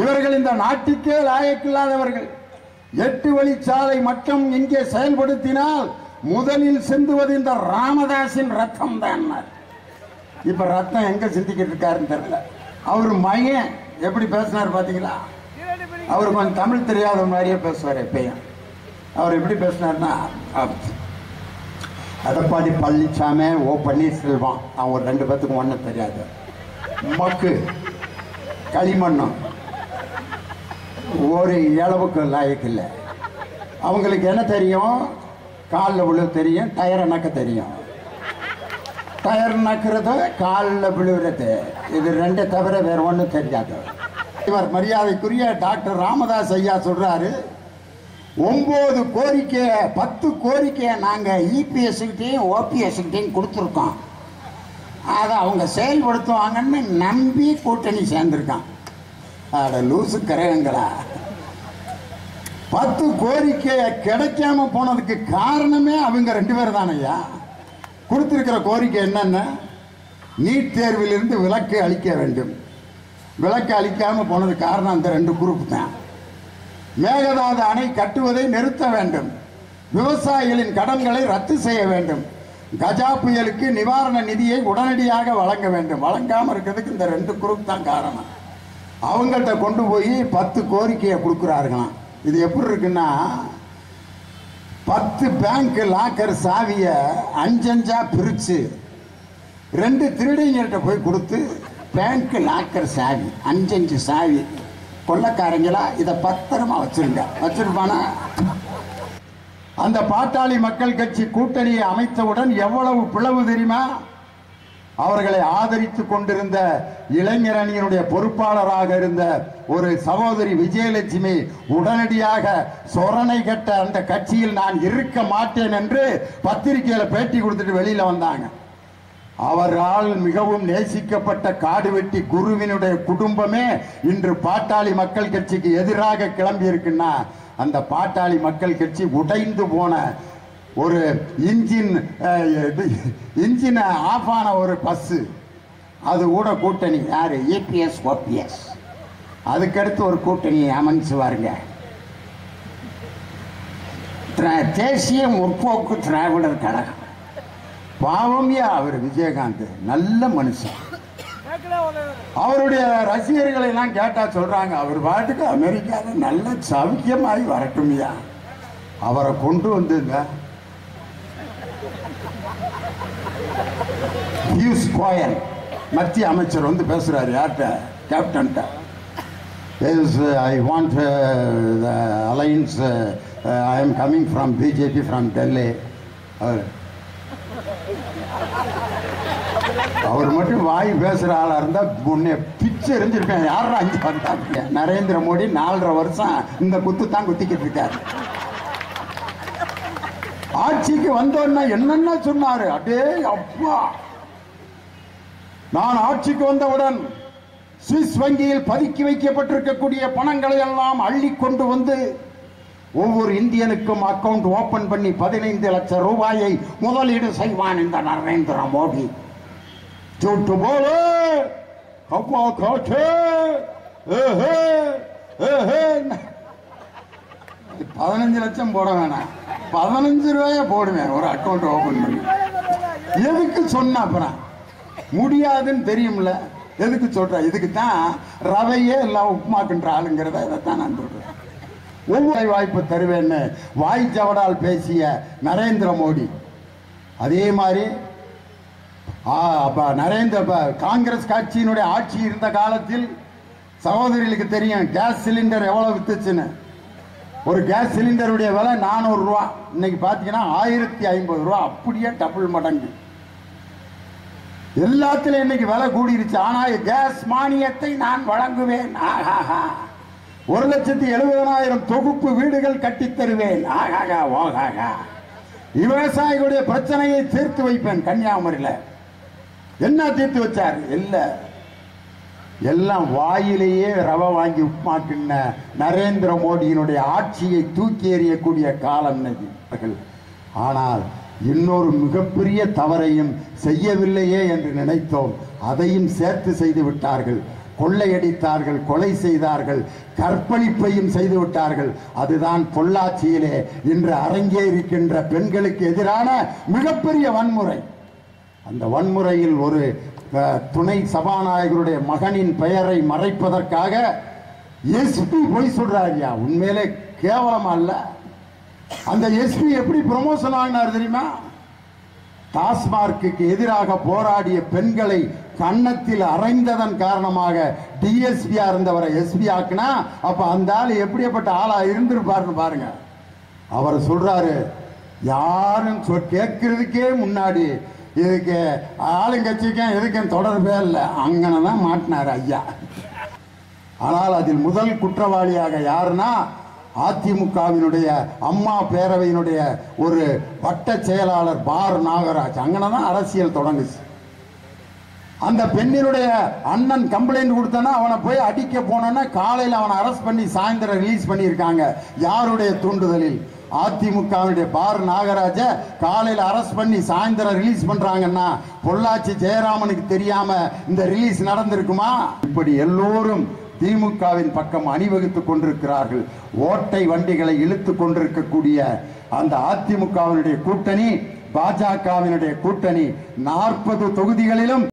இவர்கள் இந்த நாட்டுக்கே லாயக்கில்லாதவர்கள். எட்டு வழிச்சாலை மட்டும் இங்கே செயல்படுத்தினால் முதலில் சிந்துவது இந்த ராமதாசின் ரத்தம் தான் இப்ப ரத்தம் எங்க சிந்திக்கிட்டு இருக்காருன்னு தெரியல. அவர் மையன் எப்படி பேசினார் பாத்தீங்களா? அவர் கொஞ்சம் தமிழ் தெரியாத மாதிரியே பேசுவார் எப்பயும். அவர் எப்படி பேசினார்னா எடப்பாடி பழனிசாமி ஓ பன்னீர்செல்வம். அவன் ஒரு ரெண்டு பேத்துக்கும் ஒன்றும் தெரியாது. மக்கு களிமண்ணும் ஒரு இளவுக்கு லாயக்கு இல்லை. அவங்களுக்கு என்ன தெரியும்? காலில் விழு தெரியும் டயரை நக்க தெரியும். டயர் நக்கிறது காலில் விழுகிறது இது ரெண்டை தவிர வேறு ஒன்றும் தெரியாது. இவர் மரியாதைக்குரிய டாக்டர் ராமதாஸ் ஐயா சொல்கிறாரு ஒம்பது கோரிக்கையை பத்து கோரிக்கையை நாங்கள் இபிஎஸ்கிட்டையும் ஓபிஎஸ்கிட்டையும் கொடுத்துருக்கோம். அதை அவங்க செயல்படுத்துவாங்கன்னு நம்பி கூட்டணி சேர்ந்துருக்கான். அட லூசு கிரகங்களா பத்து கோரிக்கை கிடைக்காம போனதுக்கு காரணமே அவங்க ரெண்டு பேர் தானையா கொடுத்துருக்கிற கோரிக்கை என்னென்ன? நீட் தேர்விலிருந்து விலக்கு அளிக்க வேண்டும். விலக்கு அளிக்காம போனது காரணம் அந்த ரெண்டு குரூப் தான். மேகதாது அணை கட்டுவதை நிறுத்த வேண்டும். விவசாயிகளின் கடன்களை ரத்து செய்ய வேண்டும். கஜா புயலுக்கு நிவாரண நிதியை உடனடியாக வழங்க வேண்டும். வழங்காமல் இருக்கிறதுக்கு இந்த ரெண்டு குரூப் தான் காரணம். அவங்கள்ட்ட கொண்டு போய் பத்து கோரிக்கையை கொடுக்குறாருங்களாம் இது எப்படி இருக்குன்னா பத்து பேங்க் லாக்கர் சாவியை அஞ்சஞ்சா பிரிச்சு ரெண்டு திருடிங்கள்கிட்ட போய் கொடுத்து பேங்க் லாக்கர் சாவி அஞ்சஞ்சு சாவி. கொள்ளக்காரங்களா இதை பத்திரமா வச்சிருங்க. வச்சிருப்பானா? அந்த பாட்டாளி மக்கள் கட்சி கூட்டணியை அமைத்தவுடன் எவ்வளவு பிளவு தெரியுமா? அவர்களை ஆதரித்துக் கொண்டிருந்த இளைஞர் அணியினுடைய பொறுப்பாளராக இருந்த ஒரு சகோதரி விஜயலட்சுமி உடனடியாக சொரணை கட்ட அந்த கட்சியில் நான் இருக்க மாட்டேன் என்று பத்திரிகையில பேட்டி கொடுத்துட்டு வெளியில வந்தாங்க. அவரால் மிகவும் நேசிக்கப்பட்ட காடுவெட்டி குருவினுடைய குடும்பமே இன்று பாட்டாளி மக்கள் கட்சிக்கு எதிராக கிளம்பி இருக்குன்னா அந்த பாட்டாளி மக்கள் கட்சி உடைந்து போன ஒரு இன்ஜின் இது இன்ஜின் ஆஃப் ஆன ஒரு பஸ்ஸு அது கூட கூட்டணி யார்? இபிஎஸ் ஓபிஎஸ் அதுக்கடுத்து ஒரு கூட்டணி அமைச்சு வாருங்க. தேசிய முற்போக்கு திராவிடர் கழகம். பாவம்யா அவர் விஜயகாந்த். நல்ல மனுஷன். அவருடைய ரசிகர்களை எல்லாம் கேட்டா சொல்றாங்க அவர் பாட்டுக்கு அமெரிக்காவில் நல்ல சௌக்கியமாகி வரட்டும்யா. அவரை கொண்டு வந்துங்க பியூஷ் கோயல். மத்திய அமைச்சர் வந்து பேசுறாரு யார்கிட்ட? கேப்டன்ட்ட is I want the uh, alliance I alliance. Coming from BJP from Delhi அவர். அவர் மட்டும் வாய் பேசுகிற ஆளாக இருந்தால் முன்னே பிச்சு எரிஞ்சிருப்பேன் யாரும் அஞ்சு வந்தாங்க நரேந்திர மோடி நாலரை வருஷம் இந்த குத்து தான் குத்திக்கிட்டு இருக்காரு. ஆட்சிக்கு வந்தோன்னா என்னென்ன சொன்னாரு? அடே அப்பா. நான் ஆட்சிக்கு வந்தவுடன் சுவிஸ் வங்கியில் பதுக்கி வைக்கப்பட்டிருக்கக்கூடிய பணங்களை எல்லாம் அள்ளி கொண்டு வந்து ஒவ்வொரு இந்தியனுக்கும் அக்கவுண்ட் ஓபன் பண்ணி பதினைந்து லட்சம் ரூபாயை முதலீடு செய்வான் இந்த நரேந்திர மோடி. சூட்டு போல. அப்பா காற்று. பதினஞ்சு லட்சம் போட வேணாம். பதினஞ்சு ரூபாய போடுவேன் ஒரு அக்கௌண்ட் ஓபன் பண்ணி. எதுக்கு சொன்ன அப்புறம்? முடியாதுன்னு தெரியும்ல. எதுக்கு சொல்ற? இதுக்கு தான் ரவையே எல்லாம் உப்புமாக்குன்ற ஆளுங்கிறத இதைத்தான் நான் சொல்றேன். ஒவ்வொரு வாய்ப்பு தருவேன்னு வாய் ஜவடால் பேசிய நரேந்திர மோடி. அதே மாதிரி ஆ, நரேந்திர ப- காங்கிரஸ் கட்சியினுடைய ஆட்சி இருந்த காலத்தில் சகோதரிகளுக்கு தெரியும் கேஸ் சிலிண்டர் எவ்வளவு வித்துச்சுன்னு. ஒரு கேஸ் சிலிண்டருடைய விலை நானூறு ரூபா. இன்னைக்கு பார்த்தீங்கன்னா ஆயிரத்தி ஐம்பது ரூபா. அப்படியே டபுள் மடங்கு. எல்லாத்துலயும் இன்னைக்கு விலை கூடிருச்சு. ஆனால் கேஸ் மானியத்தை நான் வழங்குவேன். ஆஹாஹா. ஒரு லட்சத்தி எழுபதனாயிரம் தொகுப்பு வீடுகள் கட்டித் தருவேன். ஆகாகா ஓகாகா விவசாயிகளுடைய பிரச்சனையை தீர்த்து வைப்பேன் கன்னியாகுமரியில். என்ன தீர்த்து வச்சார்? இல்லை. எல்லாம் வாயிலேயே ரவை வாங்கி உப்புமாக்கின நரேந்திர மோடியினுடைய ஆட்சியை தூக்கி எறியக்கூடிய காலம் ஆனால் இன்னொரு மிகப்பெரிய தவறையும் செய்யவில்லையே என்று நினைத்தோம். அதையும் சேர்த்து செய்து விட்டார்கள். கொள்ளையடித்தார்கள் கொலை செய்தார்கள் கற்பழிப்பையும் செய்து விட்டார்கள். அதுதான் பொள்ளாச்சியிலே இன்று அரங்கேறிக்கின்ற பெண்களுக்கு எதிரான மிகப்பெரிய வன்முறை. அந்த வன்முறையில் ஒரு துணை சபாநாயகருடைய மகனின் பெயரை மறைப்பதற்காக எஸ்பி போய் சொல்றாருயா உண்மையிலே கேவலமா இல்ல. அந்த எஸ்பி எப்படி ப்ரமோஷன் ஆகினார் தெரியுமா? டாஸ்மார்க்கு எதிராக போராடிய பெண்களை கன்னத்தில் அறைந்ததன் காரணமாக டிஎஸ்பியா இருந்தவரை எஸ்பி ஆக்குனா அப்ப அந்த ஆள் எப்படிப்பட்ட ஆளா இருந்திருப்பாருன்னு பாருங்க. அவர் சொல்றாரு யாரும் கேட்கறதுக்கே முன்னாடி இதுக்கு ஆளுங்கட்சிக்கும் எதுக்கும் தொடர்பே இல்லை. அங்கன தான் மாட்டினார் ஐயா. ஆனால் அதில் முதல் குற்றவாளியாக யாருன்னா அதிமுகவினுடைய அம்மா பேரவையினுடைய ஒரு வட்ட செயலாளர் பார் நாகராஜ். அங்கன தான் அரசியல் தொடங்குச்சு. அந்த பெண்ணினுடைய அண்ணன் கம்ப்ளைண்ட் கொடுத்தனா அவனை போய் அடிக்க போனோன்னா காலையில் அவனை அரெஸ்ட் பண்ணி சாயந்தரம் ரிலீஸ் பண்ணியிருக்காங்க. யாருடைய தூண்டுதலில்? அதிமுகவுடைய பார் நாகராஜ காலையில் அரெஸ்ட் பண்ணி சாயந்தரம் ரிலீஸ் பண்ணுறாங்கன்னா பொள்ளாச்சி ஜெயராமனுக்கு தெரியாம இந்த ரிலீஸ் நடந்திருக்குமா? இப்படி எல்லோரும் திமுகவின் பக்கம் அணிவகுத்துக் கொண்டிருக்கிறார்கள். ஓட்டை வண்டிகளை இழுத்து கொண்டிருக்கக்கூடிய அந்த அதிமுகவினுடைய கூட்டணி பாஜகவினுடைய கூட்டணி நாற்பது தொகுதிகளிலும்